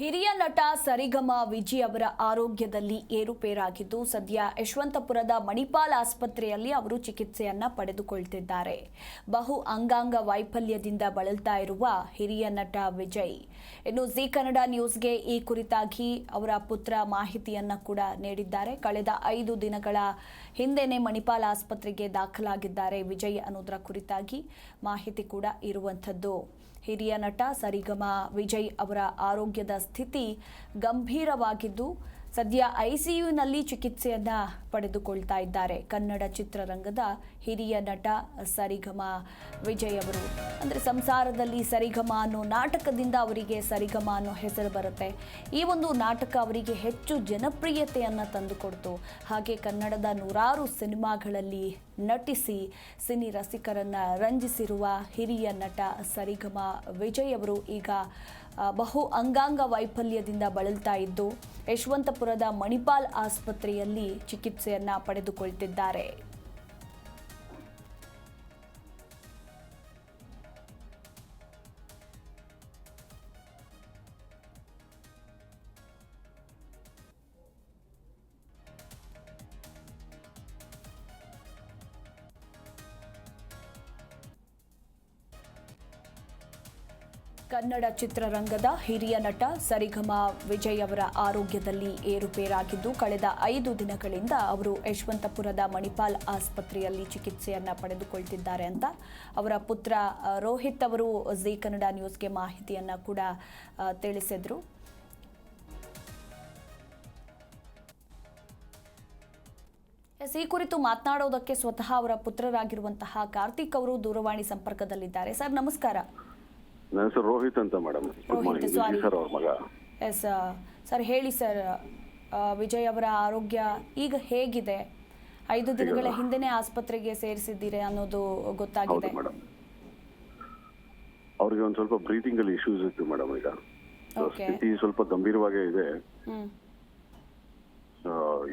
ಹಿರಿಯ ನಟ ಸರಿಗಮ ವಿಜಿ ಅವರ ಆರೋಗ್ಯದಲ್ಲಿ ಏರುಪೇರಾಗಿದ್ದು, ಸದ್ಯ ಯಶವಂತಪುರದ ಮಣಿಪಾಲ್ ಆಸ್ಪತ್ರೆಯಲ್ಲಿ ಅವರು ಚಿಕಿತ್ಸೆಯನ್ನ ಪಡೆದುಕೊಳ್ತಿದ್ದಾರೆ. ಬಹು ಅಂಗಾಂಗ ವೈಫಲ್ಯದಿಂದ ಬಳಲ್ತಾ ಇರುವ ಹಿರಿಯ ನಟ ವಿಜಯ್. ಇನ್ನು ಜಿ ಕನ್ನಡ ನ್ಯೂಸ್ಗೆ ಈ ಕುರಿತಾಗಿ ಅವರ ಪುತ್ರ ಮಾಹಿತಿಯನ್ನ ಕೂಡ ನೀಡಿದ್ದಾರೆ. ಕಳೆದ ಐದು ದಿನಗಳ ಹಿಂದೆನೆ ಮಣಿಪಾಲ್ ಆಸ್ಪತ್ರೆಗೆ ದಾಖಲಾಗಿದ್ದಾರೆ ವಿಜಯ್ ಅನ್ನೋದರ ಕುರಿತಾಗಿ ಮಾಹಿತಿ ಕೂಡ ಇರುವಂಥದ್ದು. ಹಿರಿಯ ನಟ ಸರಿಗಮ ವಿಜಯ್ ಅವರ ಆರೋಗ್ಯದ ಸ್ಥಿತಿ ಗಂಭೀರವಾಗಿದ್ದು ಸದ್ಯ ಐಸಿಯುನಲ್ಲಿ ಚಿಕಿತ್ಸೆಯನ್ನ ಪಡೆದುಕೊಳ್ತಾ ಇದ್ದಾರೆ. ಕನ್ನಡ ಚಿತ್ರರಂಗದ ಹಿರಿಯ ನಟ ಸರಿಗಮ ವಿಜಯ್ ಅವರು. ಅಂದರೆ ಸಂಸಾರದಲ್ಲಿ ಸರಿಗಮ ಅನ್ನೋ ನಾಟಕದಿಂದ ಅವರಿಗೆ ಸರಿಗಮ ಅನ್ನೋ ಹೆಸರು ಬರುತ್ತೆ. ಈ ಒಂದು ನಾಟಕ ಅವರಿಗೆ ಹೆಚ್ಚು ಜನಪ್ರಿಯತೆಯನ್ನು ತಂದುಕೊಡ್ತು. ಹಾಗೆ ಕನ್ನಡದ ನೂರಾರು ಸಿನಿಮಾಗಳಲ್ಲಿ ನಟಿಸಿ ಸಿನಿ ರಸಿಕರನ್ನು ರಂಜಿಸಿರುವ ಹಿರಿಯ ನಟ ಸರಿಗಮ ವಿಜಯ್ ಅವರು ಈಗ ಬಹು ಅಂಗಾಂಗ ವೈಫಲ್ಯದಿಂದ ಬಳಲ್ತಾ ಇದ್ದು ಯಶವಂತಪುರದ ಮಣಿಪಾಲ್ ಆಸ್ಪತ್ರೆಯಲ್ಲಿ ಚಿಕಿತ್ಸೆಯನ್ನ ಪಡೆದುಕೊಳ್ತಿದ್ದಾರೆ. ಕನ್ನಡ ಚಿತ್ರರಂಗದ ಹಿರಿಯ ನಟ ಸರಿಗಮ ವಿಜಯ್ ಅವರ ಆರೋಗ್ಯದಲ್ಲಿ ಏರುಪೇರಾಗಿದ್ದು, ಕಳೆದ ಐದು ದಿನಗಳಿಂದ ಅವರು ಯಶವಂತಪುರದ ಮಣಿಪಾಲ್ ಆಸ್ಪತ್ರೆಯಲ್ಲಿ ಚಿಕಿತ್ಸೆಯನ್ನು ಪಡೆದುಕೊಳ್ತಿದ್ದಾರೆ ಅಂತ ಅವರ ಪುತ್ರ ರೋಹಿತ್ ಅವರು ಜಿ ಕನ್ನಡ ನ್ಯೂಸ್ಗೆ ಮಾಹಿತಿಯನ್ನು ಕೂಡ ತಿಳಿಸಿದರು. ಎಸ್, ಈ ಕುರಿತು ಮಾತನಾಡೋದಕ್ಕೆ ಸ್ವತಃ ಅವರ ಪುತ್ರರಾಗಿರುವಂತಹ ಕಾರ್ತಿಕ್ ಅವರು ದೂರವಾಣಿ ಸಂಪರ್ಕದಲ್ಲಿದ್ದಾರೆ. ಸರ್, ನಮಸ್ಕಾರ. ನನ್ನ ಹೆಸರು ರೋಹಿತ್ ಅಂತ madam. Good Rohit, morning sorry. Sir ಅವ್ರ ಮಗ. ಎಸ್ ಸರ್ ಹೇಳಿ ಸರ್ ಆ, ವಿಜಯ್ ಅವರ ಆರೋಗ್ಯ ಈಗ ಹೇಗಿದೆ? ಐದು ದಿನಗಳ ಹಿಂದೆನೇ ಆಸ್ಪತ್ರೆಗೆ ಸೇರಿಸಿದ್ದೀರಿ ಅನ್ನೋದು ಹೌದು ಗೊತ್ತಾಗಿದೆ ಮೇಡಮ್. ಅವ್ರಿಗೆ ಒಂದು ಸ್ವಲ್ಪ ಬ್ರೀತಿಂಗ್ ಅಲ್ಲಿ ಇಶ್ಯೂಸ್ ಇತ್ತು ಮೇಡಮ್ ಈಗ. So, Okay. ಸ್ಥಿತಿ ಸ್ವಲ್ಪ ಗಂಭೀರವಾಗೇ ಇದೆ. ಹ್ಮ್.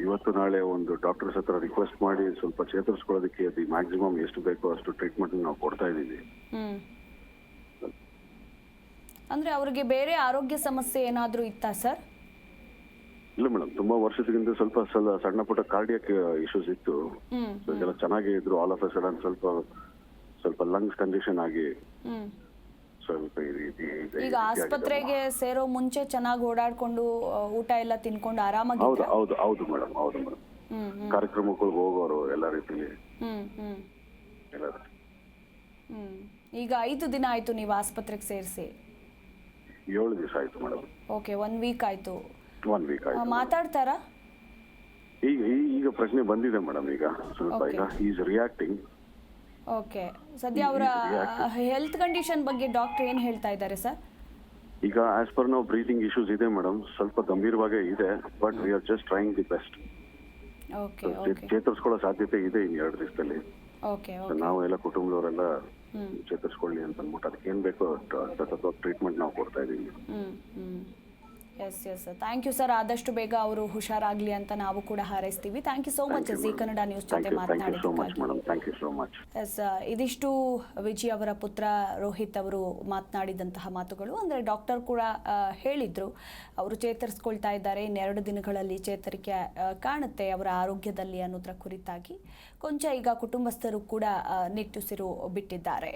ಇವತ್ತು ನಾಳೆ ಒಂದು ಡಾಕ್ಟರ್ಸ್ ಹತ್ರ ರಿಕ್ವೆಸ್ಟ್ ಮಾಡಿ ಸ್ವಲ್ಪ ಚೇತರಿಸ್ಕೊಳ್ಳೋದಕ್ಕೆ ಅದು ಮ್ಯಾಕ್ಸಿಮಮ್ ಎಷ್ಟು ಬೇಕೋ ಅಷ್ಟು ಟ್ರೀಟ್ಮೆಂಟ್ ನಾವು ಕೊಡ್ತಾ ಇದ್ದೀವಿ. ಹ್ಮ್. ಅಂದ್ರೆ ಅವರಿಗೆ ಬೇರೆ ಆರೋಗ್ಯ ಸಮಸ್ಯೆ ಏನಾದರೂ ಇತ್ತಾ ಸರ್? ಇಲ್ಲ ಮೇಡಮ್ ತುಂಬಾ ವರ್ಷದಿಂದ ಸ್ವಲ್ಪ ಸಲ ಸಣ್ಣ ಪುಟ್ಟ ಕಾರ್ಡಿಯಕ್ ಇಶ್ಯೂಸ್ ಇತ್ತು. ಇದೆಲ್ಲ ಚೆನ್ನಾಗೇ ಇದ್ರು. ಆಲ್ ಆಫ್ ಅ ಸಡನ್ ಸ್ವಲ್ಪ ಸ್ವಲ್ಪ ಲಂಗ್ಸ್ ಕಂಡೀಷನ್ ಆಗಿ ಸ್ವಲ್ಪ ಈಗ ಆಸ್ಪತ್ರೆಗೆ ಸೇರೋ ಮುಂಚೆ ಚೆನ್ನಾಗಿ ಓಡಾಡ್ಕೊಂಡು ಊಟ ಎಲ್ಲ ತಿನ್ಕೊಂಡು ಹೌದು ಆರಾಮಾಗಿದ್ರ? ಹೌದು ಹೌದು ಮೇಡಮ್ ಹೌದು ಮೇಡಮ್. ಕಾರ್ಯಕ್ರಮಕ್ಕೆ ಹೋಗೋರು ಎಲ್ಲ ರೀತಿಲಿ. ಈಗ ಐದು ದಿನ ಆಯ್ತು ನೀವು ಆಸ್ಪತ್ರೆಗೆ ಸೇರಿಸಿ. ಏಳು ದಿವಸ ಆಯ್ತು ಮೇಡಮ್. ಓಕೆ ಒನ್ ವೀಕ್ ಆಯ್ತು. ಒನ್ ವೀಕ್ ಆಯ್ತು ಮಾತಾಡ್ತಾರಾ? ಈಗ ಈ- ಈಗ ಪ್ರಶ್ನೆ ಬಂದಿದೆ ಮೇಡಮ್ ಈಗ. ಸ್ವಲ್ಪ. ಈಗ ಈಸ್ ರಿಯಾಕ್ಟಿಂಗ್ ಓಕೆ ಸದ್ಯ ಅವರ ಹೆಲ್ತ್ ಕಂಡೀಷನ್ ಬಗ್ಗೆ ಡಾಕ್ಟರ್ ಏನು ಹೇಳ್ತಾ ಇದ್ದಾರೆ ಸರ್? ಈಗ ಆಸ್ ಪರ್ ನಾವು ಬ್ರೀತಿಂಗ್ ಇಶ್ಯೂಸ್ ಇದೆ ಮೇಡಮ್. ಸ್ವಲ್ಪ ಗಂಭೀರವಾಗೇ ಇದೆ but we are just trying the best okay okay ಚೇತರಿಸ್ಕೊಳ್ಳೋ ಸಾಧ್ಯತೆ ಇದೆ ಇನ್ನು ಎರಡು ದಿವಸದಲ್ಲಿ. ಓಕೆ ಓಕೆ ನಾವು ಎಲ್ಲ ಕುಟುಂಬದವರೆಲ್ಲ. ಚೇತರಿಸ್ಕೊಳ್ಳಿ ಅಂತ ಅಂದ್ಬಿಟ್ಟು ಅದಕ್ಕೆ ಏನ್ ಬೇಕೋ ಟ್ರೀಟ್ಮೆಂಟ್ ನಾವು ಕೊಡ್ತಾ ಹ್ಮ್. Yes yes thank you sir ಆದಷ್ಟು ಬೇಗ ಅವರು ಹುಷಾರಾಗ್ಲಿ ಅಂತ ನಾವು ಕೂಡ ಹಾರೈಸ್ತೀವಿ. Thank you so much Zee Kannada news ಜೊತೆ ಮಾತನಾಡಿದ್ದಕ್ಕಾಗಿ. ಎಸ್ ಇದಿಷ್ಟು ವಿಜಿ ಅವರ ಪುತ್ರ ರೋಹಿತ್ ಅವರು ಮಾತನಾಡಿದಂತಹ ಮಾತುಗಳು. ಅಂದರೆ ಡಾಕ್ಟರ್ ಕೂಡ ಹೇಳಿದರು ಅವರು ಚೇತರಿಸ್ಕೊಳ್ತಾ ಇದ್ದಾರೆ. ಇನ್ನೆರಡು ದಿನಗಳಲ್ಲಿ ಚೇತರಿಕೆ ಕಾಣುತ್ತೆ ಅವರ ಆರೋಗ್ಯದಲ್ಲಿ ಅನ್ನೋದ್ರ ಕುರಿತಾಗಿ. ಕೊಂಚ ಈಗ ಕುಟುಂಬಸ್ಥರು ಕೂಡ ನಿಟ್ಟುಸಿರು ಬಿಟ್ಟಿದ್ದಾರೆ.